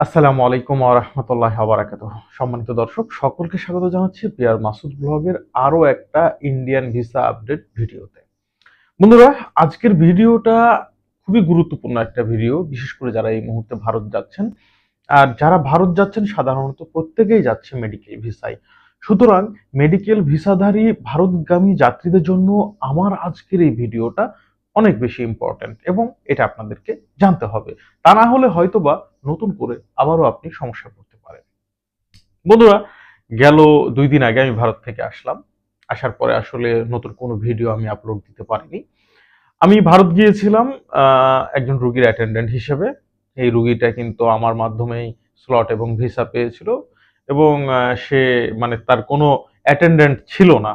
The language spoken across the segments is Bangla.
আসসালামু আলাইকুম রহমতুল্লাহ আবরাকাত সম্মানিত দর্শক, সকলকে স্বাগত জানাচ্ছি পিয়ার মাসুদ ব্লগের আরও একটা ইন্ডিয়ান ভিসা আপডেট ভিডিওতে। বন্ধুরা, আজকের ভিডিওটা খুবই গুরুত্বপূর্ণ একটা ভিডিও, বিশেষ করে যারা এই মুহূর্তে ভারত যাচ্ছেন। আর যারা ভারত যাচ্ছেন, সাধারণত প্রত্যেকেই যাচ্ছে মেডিকেল ভিসায় সুতরাং মেডিকেল ভিসাধারী ভারতগামী যাত্রীদের জন্য আমার আজকের এই ভিডিওটা অনেক বেশি ইম্পর্ট্যান্ট এবং এটা আপনাদেরকে জানতে হবে। তা না হলে হয়তোবা নতুন করে আবারও আপনি সমস্যা পড়তে পারেন। বন্ধুরা, গেল দুই দিন আগে আমি ভারত থেকে আসলাম। আসার পরে আসলে নতুন কোনো ভিডিও আমি আপলোড দিতে পারিনি। আমি ভারত গিয়েছিলাম একজন রুগীর অ্যাটেন্ডেন্ট হিসেবে। এই রুগীটা কিন্তু আমার মাধ্যমেই স্লট এবং ভিসা পেয়েছিল এবং সে মানে তার কোনো অ্যাটেন্ডেন্ট ছিল না।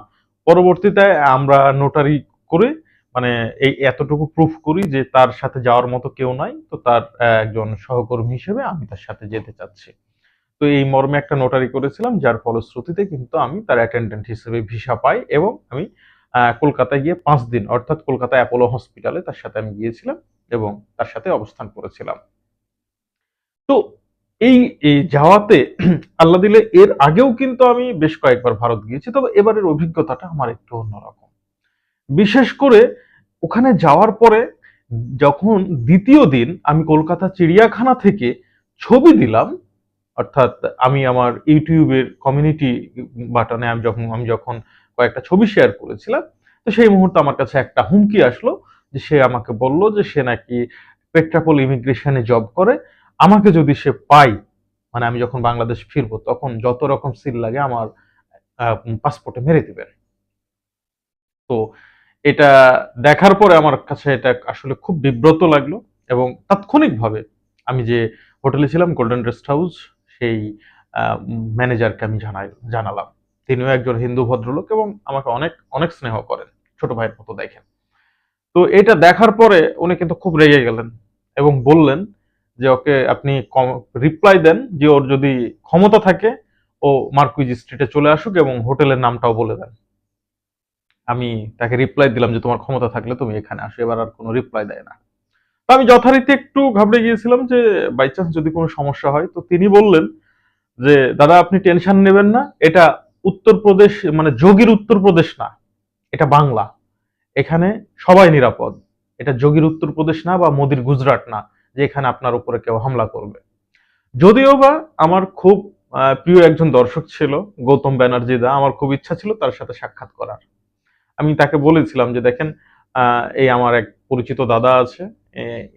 পরবর্তীতে আমরা নোটারি করে মানে এই এতটুকু প্রুফ করি যে তার সাথে যাওয়ার মতো কেউ নাই, তো তার একজন সহকর্মী হিসেবে আমি তার সাথে যেতে চাচ্ছি। তো এই মর্মে একটা নোটারি করেছিলাম, যার ফলশ্রুতিতে কিন্তু আমি তার অ্যাটেন্ডেন্ট হিসেবে ভিসা পাই এবং আমি কলকাতায় গিয়ে পাঁচ দিন, অর্থাৎ কলকাতা অ্যাপোলো হসপিটালে তার সাথে আমি গিয়েছিলাম এবং তার সাথে অবস্থান করেছিলাম। তো এই যাওয়াতে আল্লাহ দিলে এর আগেও কিন্তু আমি বেশ কয়েকবার ভারত গিয়েছি, তবে এবারের অভিজ্ঞতাটা আমার একটু অন্যরকম। বিশেষ করে ওখানে যাওয়ার পরে যখন দ্বিতীয় দিন আমি কলকাতা চিড়িয়াখানা থেকে ছবি দিলাম, অর্থাৎ আমি আমার ইউটিউবের কমিউনিটি বাটনে আমি যখন আমি যখন কয়েকটা ছবি শেয়ার করেছিলাম, তো সেই মুহূর্তে আমার কাছে একটা হুমকি আসলো যে সে আমাকে বলল যে সে নাকি পেট্রাপোল ইমিগ্রেশনে জব করে, আমাকে যদি সে পাই মানে আমি যখন বাংলাদেশ ফিরবো, তখন যত রকম সিল লাগে আমার পাসপোর্টে মেরে দিবেন। তো এটা দেখার পরে আমার কাছে এটা আসলে খুব বিব্রত লাগল এবং তাৎক্ষণিকভাবে আমি যে হোটেলে ছিলাম গোল্ডেন রেস্ট হাউস সেই ম্যানেজারকে আমি জানাই, জানালাম। তিনিও একজন হিন্দু ভদ্রলোক এবং আমাকে অনেক অনেক স্নেহ করেন, ছোট ভাইয়ের মতো দেখেন। তো এটা দেখার পরে উনি কিন্তু খুব রেগে গেলেন এবং বললেন যে, ওকে, আপনি রিপ্লাই দেন যে, ওর যদি ক্ষমতা থাকে, ও মার্কুইজ স্ট্রিটে চলে আসুক এবং হোটেলের নামটাও বলে দেন। আমি তাকে রিপ্লাই দিলাম যে তোমার ক্ষমতা থাকলে তুমি এখানে আসো, এবার আর কোনো রিপ্লাই দেয় না। তো আমি যথারীতি একটু ঘাবড়ে গিয়েছিলাম যে বাই চান্স যদি কোনো সমস্যা হয়, তো তিনি বললেন যে, দাদা, আপনি টেনশন নেবেন না, এটা উত্তরপ্রদেশ মানে যোগীর উত্তরপ্রদেশ না, এটা বাংলা। এখানে সবাই নিরাপদ। এটা যোগীর উত্তরপ্রদেশ না বা মোদির গুজরাট না, যে এখানে আপনার উপরে কেউ হামলা করবে। যদিও বা আমার খুব প্রিয় একজন দর্শক ছিল, গৌতম ব্যানার্জি দা, আমার খুব ইচ্ছা ছিল তার সাথে সাক্ষাৎ করার। আমি তাকে বলেছিলাম যে দেখেন এই আমার এক পরিচিত দাদা আছে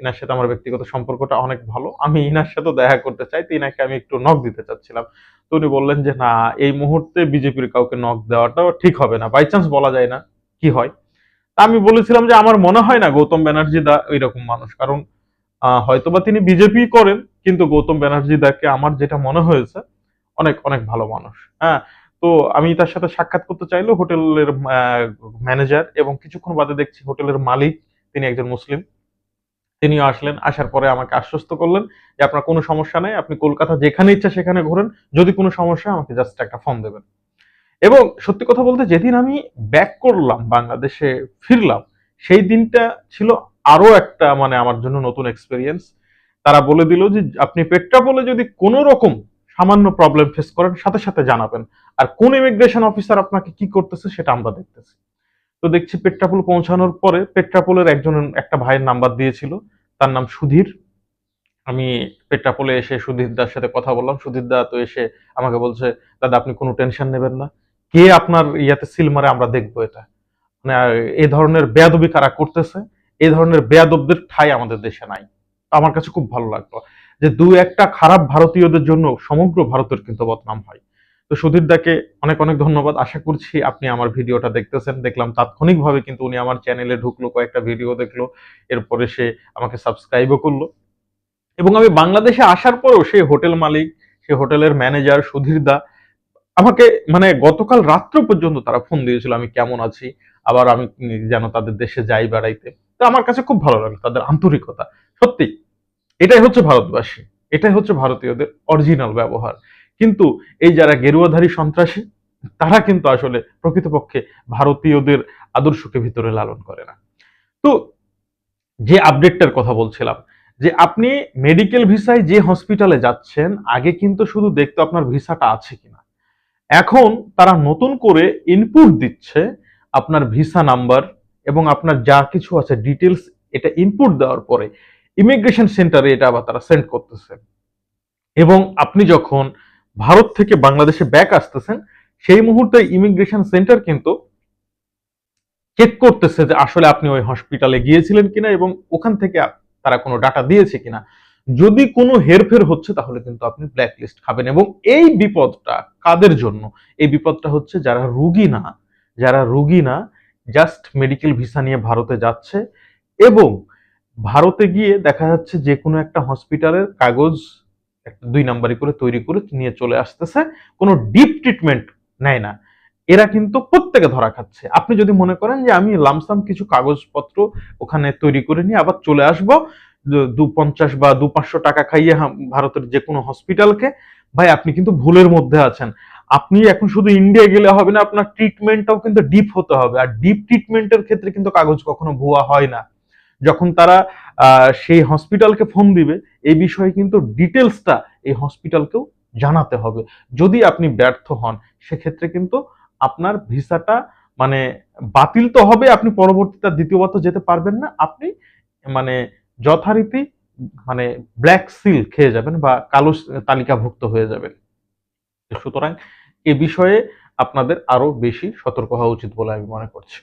ইনার সাথে আমার ব্যক্তিগত সম্পর্কটা অনেক ভালো। আমি ইনার সাথে দেখা করতে চাই, তো ইনাকে আমি একটু নক দিতে চাচ্ছিলাম। তো উনি বললেন যে, না, এই মুহূর্তে বিজেপির কাউকে নক দেওয়াটাও ঠিক হবে না। বাই চান্স বলা যায় না কি হয়? তা আমি বলেছিলাম যে, আমার মনে হয় না গৌতম ব্যানার্জি দা ওইরকম মানুষ। কারণ হয়তোবা তিনি বিজেপি করেন, কিন্তু গৌতম ব্যানার্জি দাকে আমার যেটা মনে হয়েছে, অনেক অনেক ভালো মানুষ। হ্যাঁ তো আমি তার সাথে সাক্ষাৎ করতে চাইলো হোটেলের ম্যানেজার এবং কিছুক্ষণ বাদে দেখছি হোটেলের মালিক, তিনি একজন মুসলিম। তিনিও আসলেন, আসার পরে আমাকে আশ্বস্ত করলেন যে আপনার কোনো সমস্যা নেই, আপনি কলকাতা যেখানে ইচ্ছা সেখানে ঘোরেন, যদি কোনো সমস্যা আমাকে জাস্ট একটা ফোন দেবেন। এবং সত্যি কথা বলতে যেদিন আমি ব্যাক করলাম, বাংলাদেশে ফিরলাম, সেই দিনটা ছিল আরও একটা মানে আমার জন্য নতুন এক্সপিরিয়েন্স তারা বলে দিল যে, আপনি পেট্রাপোলে যদি কোনো রকম সামান্য প্রবলেম ফেস করেন, সাথে সাথে জানাবেন। আর কোন ইমিগ্রেশন অফিসার আপনাকে কি করতেছে সেটা আমরা দেখতেছি। তো দেখছি পেট্রাপোল পৌঁছানোর পরে পেট্রাপোলের একজন, একটা ভাইয়ের নাম্বার দিয়েছিল। তার নাম সুধীর। আমি পেট্রাপোলে এসে সুধীর দার সাথে কথা বললাম। সুধীর দা তো এসে আমাকে বলছে, দাদা, আপনি কোনো টেনশন নেবেন না। কে আপনার ইয়াতে সিল মারে আমরা দেখব এটা। মানে এই ধরনের বেয়াদবি কারা করতেছে এই ধরনের বেয়াদবদের ঠাই আমাদের দেশে নাই। আমার কাছে খুব ভালো লাগল। যে দু একটা খারাপ ভারতীয়দের জন্য সমগ্র ভারতের কিন্তু বদনাম হয়। তো সুধীর দাকে অনেক অনেক ধন্যবাদ। আশা করছি আপনি আমার ভিডিওটা দেখতেছেন। দেখলাম তাৎক্ষণিকভাবে কিন্তু উনি আমার চ্যানেলে ঢুকলো, কয়েকটা ভিডিও দেখল। এরপরে সে আমাকে সাবস্ক্রাইবও করল। এবং আমি বাংলাদেশে আসার পরেও সেই হোটেল মালিক সেই হোটেলের ম্যানেজার সুধীর দা আমাকে মানে গতকাল রাত্র পর্যন্ত তারা ফোন দিয়েছিল, আমি কেমন আছি? আবার আমি যেন তাদের দেশে যাই বেড়াইতে। তো আমার কাছে খুব ভালো লাগল তাদের আন্তরিকতা। সত্যি এটাই হচ্ছে ভারতবাসী, এটাই হচ্ছে ভারতীয়দের অরিজিনাল ব্যবহার। কিন্তু এই যারা গেরুয়াধারী সন্ত্রাসী, তারা কিন্তু আসলে প্রকৃতপক্ষে ভারতীয়দের আদর্শকে ভিতরে লালন করে না। তো যে আপডেটটার কথা বলছিলাম, যে আপনি মেডিকেল ভিসায় যে হসপিটালে যাচ্ছেন, আগে কিন্তু শুধু দেখতো আপনার ভিসাটা আছে কিনা। এখন তারা নতুন করে ইনপুট দিচ্ছে আপনার ভিসা নাম্বার এবং আপনার যা কিছু আছে ডিটেলস এটা ইনপুট দেওয়ার পরে ইমিগ্রেশন সেন্টারে এটা আবার তারা সেন্ড করতেছে। এবং আপনি যখন ভারত থেকে বাংলাদেশে ব্যাক আসতেছেন, সেই মুহূর্তে ইমিগ্রেশন সেন্টার কিন্তু চেক করতেছে যে আসলে আপনি ওই হসপিটালে গিয়েছিলেন কিনা এবং ওখান থেকে তারা কোনো ডাটা দিয়েছে কিনা। যদি কোনো হেরফের হচ্ছে, তাহলে কিন্তু আপনি ব্ল্যাক লিস্ট খাবেন। এবং এই বিপদটা কাদের জন্য? এই বিপদটা হচ্ছে যারা রুগী না, যারা রুগী না জাস্ট মেডিকেল ভিসা নিয়ে ভারতে যাচ্ছে এবং ভারতে গিয়ে দেখা যাচ্ছে যে কোনো একটা হসপিটালের কাগজ একটা দুই নাম্বারি করে তৈরি করে নিয়ে চলে আসতেছে, কোনো ডিপ ট্রিটমেন্ট নেয় না। এরা কিন্তু প্রত্যেকে ধরা খাচ্ছে। আপনি যদি মনে করেন যে আমি লামসাম কিছু কাগজপত্র ওখানে তৈরি করে নিয়ে আবার চলে আসব, দু পঞ্চাশ বা দু পাঁচশো টাকা খাইয়ে ভারতের যে কোনো হসপিটালকে, ভাই আপনি কিন্তু ভুলের মধ্যে আছেন। আপনি এখন শুধু ইন্ডিয়া গেলে হবে না, আপনার ট্রিটমেন্টটাও কিন্তু ডিপ হতে হবে। আর ডিপ ট্রিটমেন্টের ক্ষেত্রে কিন্তু কাগজ কখনো ভুয়া হয় না। যখন তারা সেই হসপিটালকে ফোন দিবে, এই বিষয়ে কিন্তু ডিটেলসটা এই হসপিটালকেও জানাতে হবে। যদি আপনি ব্যর্থ হন, সেক্ষেত্রে কিন্তু আপনার ভিসাটা মানে বাতিল তো হবে, আপনি পরবর্তীতে দ্বিতীয়বার যেতে পারবেন না। আপনি মানে যথারীতি মানে ব্ল্যাক সিল খেয়ে যাবেন বা কালো তালিকাভুক্ত হয়ে যাবেন। সুতরাং এ বিষয়ে আপনাদের আরও বেশি সতর্ক হওয়া উচিত বলে আমি মনে করছি।